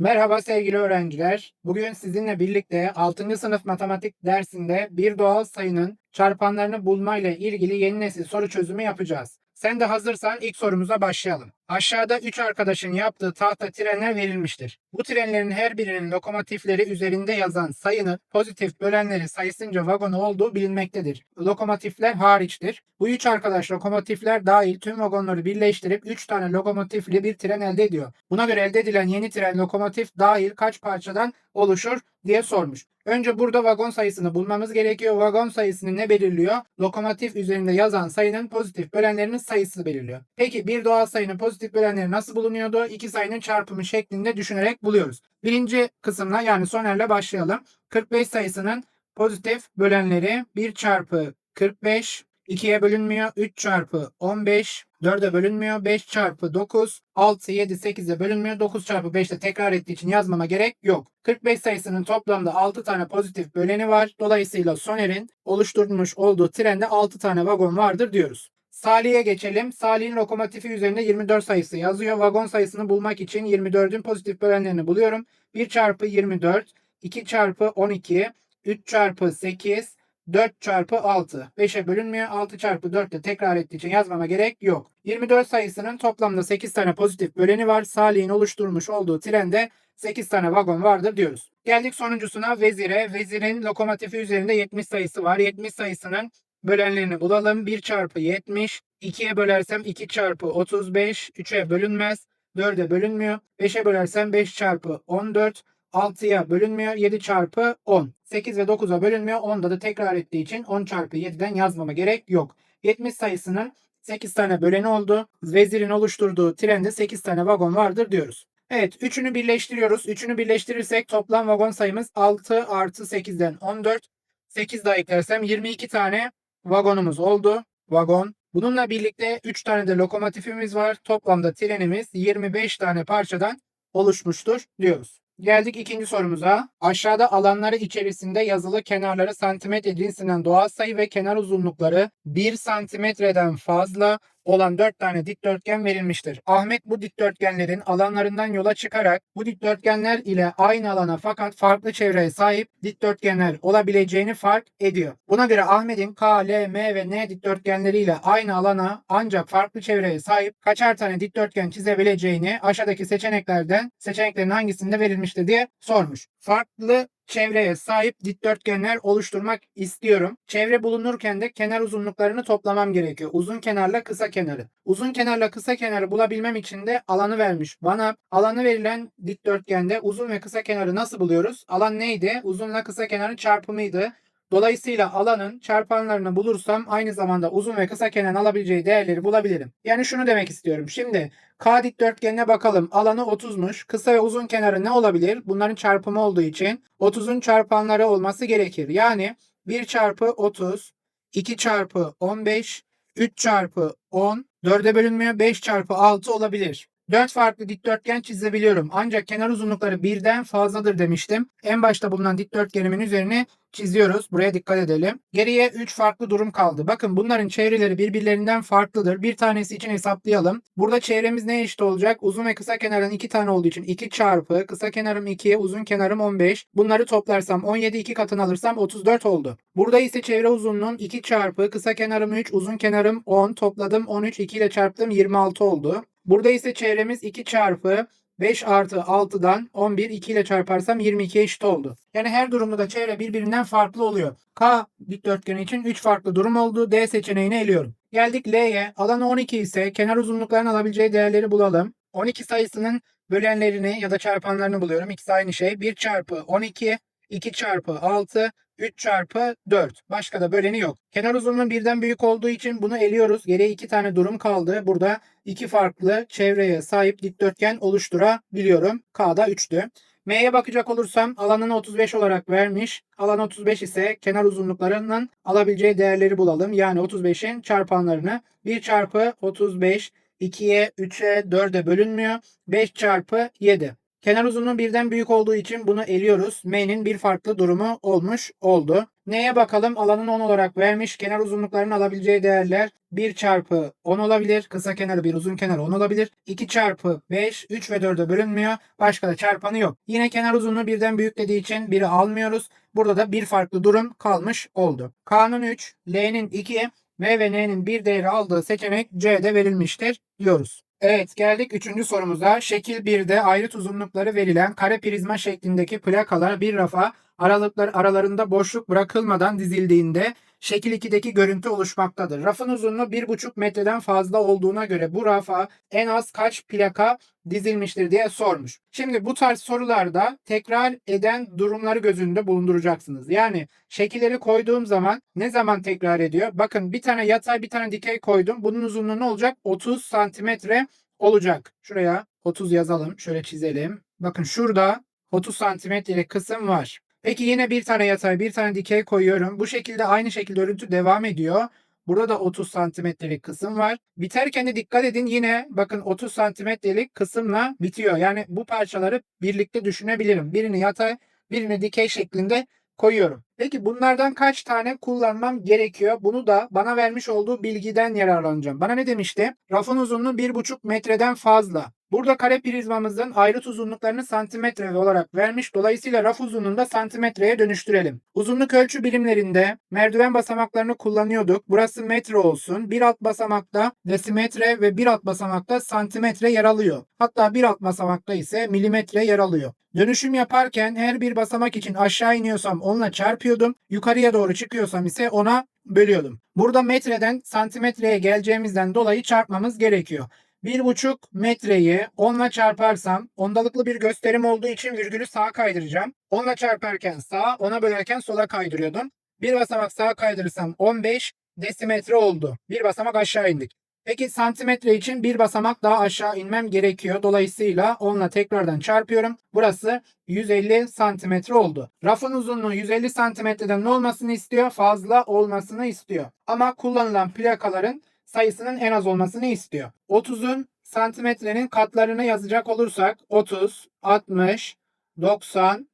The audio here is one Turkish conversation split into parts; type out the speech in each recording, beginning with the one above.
Merhaba sevgili öğrenciler. Bugün sizinle birlikte 6. sınıf matematik dersinde bir doğal sayının çarpanlarını bulma ile ilgili yeni nesil soru çözümü yapacağız. Sen de hazırsan ilk sorumuza başlayalım. Aşağıda 3 arkadaşın yaptığı tahta trenler verilmiştir. Bu trenlerin her birinin lokomotifleri üzerinde yazan sayının pozitif bölenleri sayısınca vagonu olduğu bilinmektedir. Lokomotifler hariçtir. Bu 3 arkadaş lokomotifler dahil tüm vagonları birleştirip 3 tane lokomotifli bir tren elde ediyor. Buna göre elde edilen yeni tren lokomotif dahil kaç parçadan oluşur diye sormuş. Önce burada vagon sayısını bulmamız gerekiyor. Vagon sayısını ne belirliyor? Lokomotif üzerinde yazan sayının pozitif bölenlerinin sayısı belirliyor. Peki bir doğal sayının pozitif bölenleri nasıl bulunuyordu? İki sayının çarpımı şeklinde düşünerek buluyoruz. Birinci kısımla yani sonerle başlayalım. 45 sayısının pozitif bölenleri 1 çarpı 45 2'ye bölünmüyor. 3 çarpı 15 4'e bölünmüyor. 5 çarpı 9 6 7 8'e bölünmüyor. 9 çarpı 5 de tekrar ettiği için yazmama gerek yok. 45 sayısının toplamda 6 tane pozitif böleni var. Dolayısıyla Soner'in oluşturmuş olduğu trende 6 tane vagon vardır diyoruz. Salih'e geçelim. Salih'in lokomotifi üzerinde 24 sayısı yazıyor. Vagon sayısını bulmak için 24'ün pozitif bölenlerini buluyorum. 1 çarpı 24, 2 çarpı 12, 3 çarpı 8, 4 çarpı 6. 5'e bölünmüyor. 6 çarpı 4 de tekrar ettiği için yazmama gerek yok. 24 sayısının toplamda 8 tane pozitif böleni var. Salih'in oluşturmuş olduğu trende 8 tane vagon vardır diyoruz. Geldik sonuncusuna vezire. Vezirin lokomotifi üzerinde 70 sayısı var. 70 sayısının bölenlerini bulalım. 1 çarpı 70. 2'ye bölersem 2 çarpı 35. 3'e bölünmez. 4'e bölünmüyor. 5'e bölersem 5 çarpı 14. 6'ya bölünmüyor. 7 çarpı 10. 8 ve 9'a bölünmüyor. 10'da da tekrar ettiği için 10 çarpı 7'den yazmama gerek yok. 70 sayısının 8 tane böleni oldu. Vezirin oluşturduğu trende 8 tane vagon vardır diyoruz. Evet üçünü birleştiriyoruz. Üçünü birleştirirsek toplam vagon sayımız 6 artı 8'den 14. 8 daha eklersem 22 tane vagonumuz oldu. Vagon. Bununla birlikte 3 tane de lokomotifimiz var. Toplamda trenimiz 25 tane parçadan oluşmuştur diyoruz. Geldik ikinci sorumuza. Aşağıda alanları içerisinde yazılı kenarları santimetre cinsinden doğal sayı ve kenar uzunlukları 1 santimetreden fazla olan 4 tane dikdörtgen verilmiştir. Ahmet bu dikdörtgenlerin alanlarından yola çıkarak bu dikdörtgenler ile aynı alana fakat farklı çevreye sahip dikdörtgenler olabileceğini fark ediyor. Buna göre Ahmet'in K, L, M ve N dikdörtgenleriyle aynı alana ancak farklı çevreye sahip kaçar tane dikdörtgen çizebileceğini aşağıdaki seçeneklerden seçeneklerin hangisinde verilmiştir diye sormuş. Farklı çevreye sahip dikdörtgenler oluşturmak istiyorum. Çevre bulunurken de kenar uzunluklarını toplamam gerekiyor. Uzun kenarla kısa kenarı. Uzun kenarla kısa kenarı bulabilmem için de alanı vermiş. Bana alanı verilen dikdörtgende uzun ve kısa kenarı nasıl buluyoruz? Alan neydi? Uzunla kısa kenarın çarpımıydı. Dolayısıyla alanın çarpanlarını bulursam aynı zamanda uzun ve kısa kenarın alabileceği değerleri bulabilirim. Yani şunu demek istiyorum. Şimdi K dikdörtgenine bakalım. Alanı 30'muş. Kısa ve uzun kenarı ne olabilir? Bunların çarpımı olduğu için 30'un çarpanları olması gerekir. Yani 1 çarpı 30, 2 çarpı 15, 3 çarpı 10, 4'e bölünmüyor 5 çarpı 6 olabilir. 4 farklı dikdörtgen çizebiliyorum. Ancak kenar uzunlukları birden fazladır demiştim. En başta bulunan dikdörtgenimin üzerine çiziyoruz. Buraya dikkat edelim. Geriye 3 farklı durum kaldı. Bakın bunların çevreleri birbirlerinden farklıdır. Bir tanesi için hesaplayalım. Burada çevremiz ne eşit olacak? Uzun ve kısa kenarın 2 tane olduğu için 2 çarpı kısa kenarım 2, uzun kenarım 15. Bunları toplarsam 17 2 katını alırsam 34 oldu. Burada ise çevre uzunluğum 2 çarpı kısa kenarım 3, uzun kenarım 10. Topladım 13 2 ile çarptım 26 oldu. Burada ise çevremiz 2 çarpı 5 artı 6'dan 11 2 ile çarparsam 22 eşit oldu. Yani her durumda da çevre birbirinden farklı oluyor. K dikdörtgeni için 3 farklı durum oldu. D seçeneğini eliyorum. Geldik L'ye. Alanı 12 ise kenar uzunluklarının alabileceği değerleri bulalım. 12 sayısının bölenlerini ya da çarpanlarını buluyorum. İkisi aynı şey. 1 çarpı 12, 2 çarpı 6, 3 çarpı 4. Başka da böleni yok. Kenar uzunluğu birden büyük olduğu için bunu eliyoruz. Geriye iki tane durum kaldı. Burada iki farklı çevreye sahip dikdörtgen oluşturabiliyorum. K'da 3'tü. M'ye bakacak olursam alanını 35 olarak vermiş. Alan 35 ise kenar uzunluklarının alabileceği değerleri bulalım. Yani 35'in çarpanlarını 1 çarpı 35 2'ye 3'e 4'e bölünmüyor. 5 çarpı 7. Kenar uzunluğu birden büyük olduğu için bunu eliyoruz. M'nin bir farklı durumu olmuş oldu. Neye bakalım? Alanın 10 olarak vermiş. Kenar uzunluklarının alabileceği değerler 1 çarpı 10 olabilir. Kısa kenarı 1 uzun kenarı 10 olabilir. 2 çarpı 5 3 ve 4'e bölünmüyor. Başka da çarpanı yok. Yine kenar uzunluğu birden büyük dediği için 1'i almıyoruz. Burada da bir farklı durum kalmış oldu. K'nın 3, L'nin 2, M ve N'nin 1 değeri aldığı seçenek C'de verilmiştir diyoruz. Evet geldik 3. sorumuza. Şekil 1'de ayrıt uzunlukları verilen kare prizma şeklindeki plakalar bir rafa aralıklar aralarında boşluk bırakılmadan dizildiğinde şekil 2'deki görüntü oluşmaktadır. Rafın uzunluğu 1,5 metreden fazla olduğuna göre bu rafa en az kaç plaka dizilmiştir diye sormuş. Şimdi bu tarz sorularda tekrar eden durumları göz önünde bulunduracaksınız. Yani şekilleri koyduğum zaman ne zaman tekrar ediyor? Bakın bir tane yatay bir tane dikey koydum. Bunun uzunluğu ne olacak? 30 santimetre olacak. Şuraya 30 yazalım. Şöyle çizelim. Bakın şurada 30 santimetrelik kısım var. Peki yine bir tane yatay bir tane dikey koyuyorum. Bu şekilde aynı şekilde örüntü devam ediyor. Burada da 30 santimetrelik kısım var. Biterken de dikkat edin yine bakın 30 santimetrelik kısımla bitiyor. Yani bu parçaları birlikte düşünebilirim. Birini yatay birini dikey şeklinde koyuyorum. Peki bunlardan kaç tane kullanmam gerekiyor? Bunu da bana vermiş olduğu bilgiden yararlanacağım. Bana ne demişti? Rafın uzunluğu 1,5 metreden fazla. Burada kare prizmamızın ayrıt uzunluklarını santimetre olarak vermiş. Dolayısıyla raf uzunluğunu da santimetreye dönüştürelim. Uzunluk ölçü birimlerinde merdiven basamaklarını kullanıyorduk. Burası metre olsun. Bir alt basamakta desimetre ve bir alt basamakta santimetre yer alıyor. Hatta bir alt basamakta ise milimetre yer alıyor. Dönüşüm yaparken her bir basamak için aşağı iniyorsam onunla çarpıyordum. Yukarıya doğru çıkıyorsam ise ona bölüyordum. Burada metreden santimetreye geleceğimizden dolayı çarpmamız gerekiyor. 1,5 metreyi 10 ile çarparsam ondalıklı bir gösterim olduğu için virgülü sağa kaydıracağım. 10 ile çarparken sağa, 10'a bölerken sola kaydırıyordum. Bir basamak sağa kaydırırsam 15 desimetre oldu. Bir basamak aşağı indik. Peki santimetre için bir basamak daha aşağı inmem gerekiyor. Dolayısıyla 10 ile tekrardan çarpıyorum. Burası 150 santimetre oldu. Rafın uzunluğu 150 santimetreden ne olmasını istiyor? Fazla olmasını istiyor. Ama kullanılan plakaların sayısının en az olmasını istiyor. 30'un santimetrenin katlarını yazacak olursak 30, 60, 90,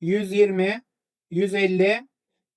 120, 150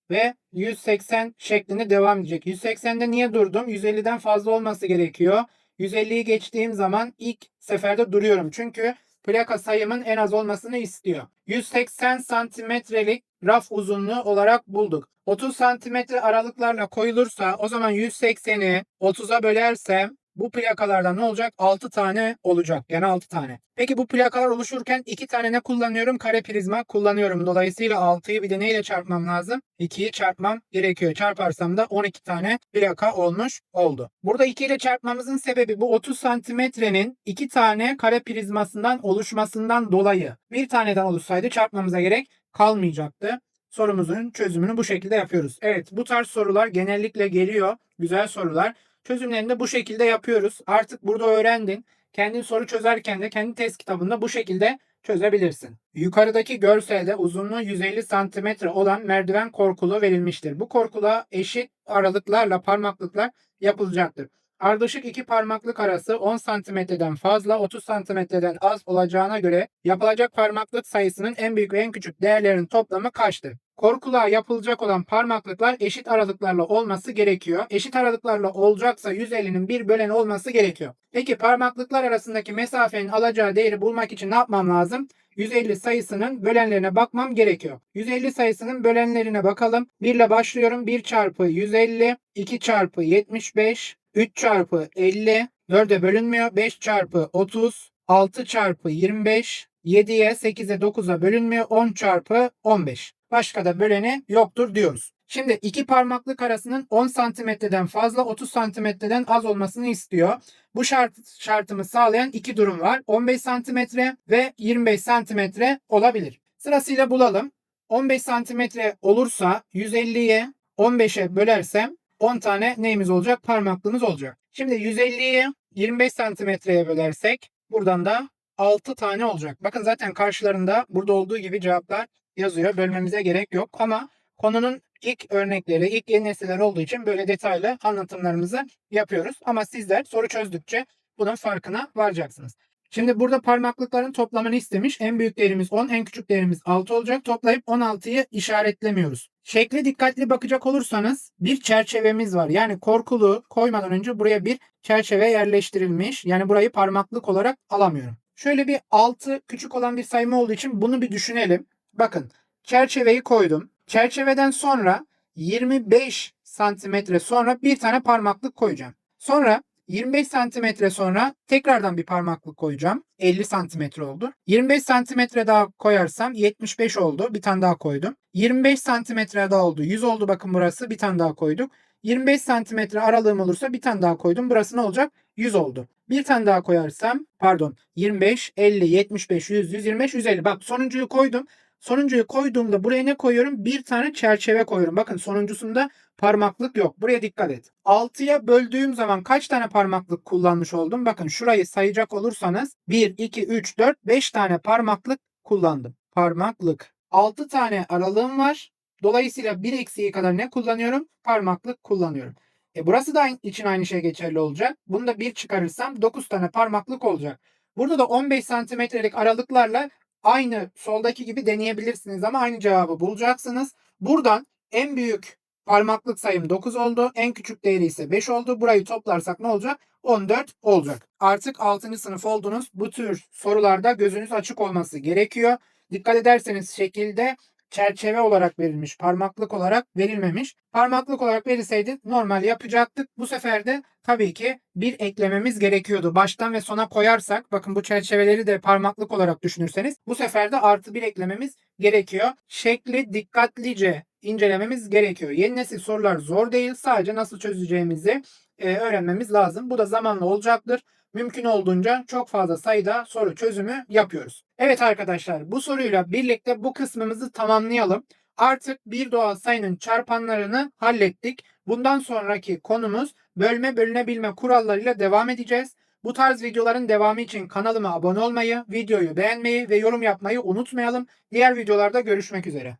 ve 180 şeklinde devam edecek. 180'de niye durdum? 150'den fazla olması gerekiyor. 150'yi geçtiğim zaman ilk seferde duruyorum. Çünkü plaka sayımın en az olmasını istiyor. 180 santimetrelik raf uzunluğu olarak bulduk. 30 santimetre aralıklarla koyulursa o zaman 180'i 30'a bölersem bu plakalardan ne olacak? 6 tane olacak. Yani 6 tane. Peki bu plakalar oluşurken 2 tane ne kullanıyorum? Kare prizma kullanıyorum. Dolayısıyla 6'yı bir de neyle çarpmam lazım? 2'yi çarpmam gerekiyor. Çarparsam da 12 tane plaka olmuş oldu. Burada 2 ile çarpmamızın sebebi bu 30 santimetrenin 2 tane kare prizmasından oluşmasından dolayı. Bir taneden oluşsaydı çarpmamıza gerek kalmayacaktı. Sorumuzun çözümünü bu şekilde yapıyoruz. Evet bu tarz sorular genellikle geliyor. Güzel sorular. Çözümlerini de bu şekilde yapıyoruz. Artık burada öğrendin. Kendin soru çözerken de kendi test kitabında bu şekilde çözebilirsin. Yukarıdaki görselde uzunluğu 150 cm olan merdiven korkulu verilmiştir. Bu korkula eşit aralıklarla parmaklıklar yapılacaktır. Ardışık iki parmaklık arası 10 santimetreden fazla 30 santimetreden az olacağına göre yapılacak parmaklık sayısının en büyük ve en küçük değerlerin toplamı kaçtır? Korkuluğa yapılacak olan parmaklıklar eşit aralıklarla olması gerekiyor. Eşit aralıklarla olacaksa 150'nin bir bölen olması gerekiyor. Peki parmaklıklar arasındaki mesafenin alacağı değeri bulmak için ne yapmam lazım? 150 sayısının bölenlerine bakmam gerekiyor. 150 sayısının bölenlerine bakalım. 1 ile başlıyorum. 1 çarpı 150, 2 çarpı 75, 3 çarpı 50, 4'e bölünmüyor. 5 çarpı 30, 6 çarpı 25, 7'ye 8'e 9'a bölünmüyor. 10 çarpı 15. Başka da böleni yoktur diyoruz. Şimdi iki parmaklık arasının 10 santimetreden fazla 30 santimetreden az olmasını istiyor. Bu şart, şartımı sağlayan iki durum var. 15 santimetre ve 25 santimetre olabilir. Sırasıyla bulalım. 15 santimetre olursa 150'ye 15'e bölersem 10 tane neyimiz olacak? Parmaklığımız olacak. Şimdi 150'yi 25 santimetreye bölersek buradan da 6 tane olacak. Bakın zaten karşılarında burada olduğu gibi cevaplar yazıyor. Bölmemize gerek yok ama konunun ilk örnekleri, ilk yeni nesiller olduğu için böyle detaylı anlatımlarımızı yapıyoruz. Ama sizler soru çözdükçe bunun farkına varacaksınız. Şimdi burada parmaklıkların toplamını istemiş. En büyük değerimiz 10, en küçük değerimiz 6 olacak. Toplayıp 16'yı işaretlemiyoruz. Şekle dikkatli bakacak olursanız bir çerçevemiz var. Yani korkulu koymadan önce buraya bir çerçeve yerleştirilmiş. Yani burayı parmaklık olarak alamıyorum. Şöyle bir altı küçük olan bir sayma olduğu için bunu bir düşünelim. Bakın çerçeveyi koydum. Çerçeveden sonra 25 santimetre sonra bir tane parmaklık koyacağım. Sonra 25 santimetre sonra tekrardan bir parmaklık koyacağım. 50 santimetre oldu. 25 santimetre daha koyarsam 75 oldu. Bir tane daha koydum. 25 santimetre daha oldu. 100 oldu bakın burası. Bir tane daha koyduk. 25 santimetre aralığım olursa bir tane daha koydum. Burası ne olacak? 100 oldu. Bir tane daha koyarsam pardon 25, 50, 75, 100, 125, 150. Bak sonuncuyu koydum. Sonuncuyu koyduğumda buraya ne koyuyorum? Bir tane çerçeve koyuyorum. Bakın sonuncusunda parmaklık yok. Buraya dikkat et. 6'ya böldüğüm zaman kaç tane parmaklık kullanmış oldum? Bakın şurayı sayacak olursanız 1, 2, 3, 4, 5 tane parmaklık kullandım. Parmaklık. 6 tane aralığım var. Dolayısıyla 1 eksiği kadar ne kullanıyorum? Parmaklık kullanıyorum. E burası da için aynı şey geçerli olacak. Bunu da 1 çıkarırsam 9 tane parmaklık olacak. Burada da 15 santimetrelik aralıklarla aynı soldaki gibi deneyebilirsiniz ama aynı cevabı bulacaksınız. Buradan en büyük parmaklık sayım 9 oldu. En küçük değeri ise 5 oldu. Burayı toplarsak ne olacak? 14 olacak. Artık 6. sınıf oldunuz. Bu tür sorularda gözünüz açık olması gerekiyor. Dikkat ederseniz şekilde çerçeve olarak verilmiş, parmaklık olarak verilmemiş. Parmaklık olarak verilseydi normal yapacaktık. Bu sefer de tabii ki bir eklememiz gerekiyordu. Baştan ve sona koyarsak, bakın bu çerçeveleri de parmaklık olarak düşünürseniz bu sefer de artı bir eklememiz gerekiyor. Şekli dikkatlice incelememiz gerekiyor. Yeni nesil sorular zor değil. Sadece nasıl çözeceğimizi e, öğrenmemiz lazım. Bu da zamanla olacaktır mümkün olduğunca çok fazla sayıda soru çözümü yapıyoruz. Evet arkadaşlar bu soruyla birlikte bu kısmımızı tamamlayalım. Artık bir doğal sayının çarpanlarını hallettik. Bundan sonraki konumuz bölme bölünebilme kurallarıyla devam edeceğiz. Bu tarz videoların devamı için kanalıma abone olmayı, videoyu beğenmeyi ve yorum yapmayı unutmayalım. Diğer videolarda görüşmek üzere.